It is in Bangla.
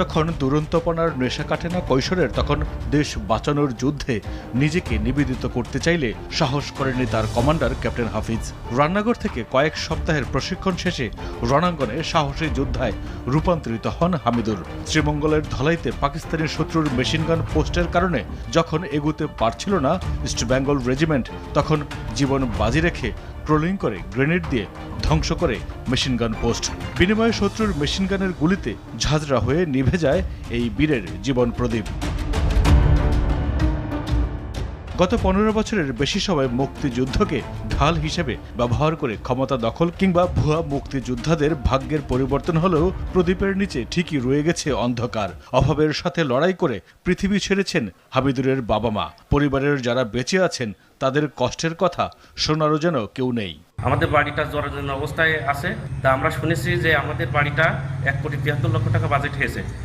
যখন দুরন্তপনার নেশা কাটে না কৈশোরের, তখন দেশ বাঁচানোর যুদ্ধে নিজেকে নিবেদিত করতে চাইলে সাহস করেনি তার কমান্ডার ক্যাপ্টেন হাফিজ। রান্নাঘর থেকে কয়েক সপ্তাহের প্রশিক্ষণ শেষে রণাঙ্গনে সাহসী যোদ্ধায় রূপান্তরিত হন হামিদুর। শ্রীমঙ্গলের ধলাইতে পাকিস্তানি শত্রুর মেশিনগান পোস্টের কারণে যখন এগুতে পারছিল না ইস্ট বেঙ্গল রেজিমেন্ট, তখন জীবন বাজি রেখে ট্রোলিং করে গ্রেনেড দিয়ে ধ্বংস করে মেশিনগান পোস্ট বিনিময়ে শত্রুর মেশিনগানের গুলিতে ঝাঁঝরা হয়ে নিভে যায় এই বীরের জীবন প্রদীপ। গত পনেরো বছরের বেশি সময় মুক্তিযুদ্ধকে ঢাল হিসেবে ব্যবহার করে ক্ষমতা দখল কিংবা ভুয়া মুক্তিযোদ্ধাদের ভাগ্যের পরিবর্তন হলেও প্রদীপের নিচে ঠিকই রয়ে গেছে অন্ধকার। অভাবের সাথে লড়াই করে পৃথিবী ছেড়েছেন হামিদুরের বাবা মা। পরিবারের যারা বেঁচে আছেন তাদের কষ্টের কথা শোনারও যেন কেউ নেই। আমাদের বাড়িটা জরাজীর্ণ অবস্থায় আছে। তা আমরা শুনেছি যে আমাদের বাড়িটা এক কোটি তিয়াত্তর লক্ষ টাকা বাজেট হয়েছে।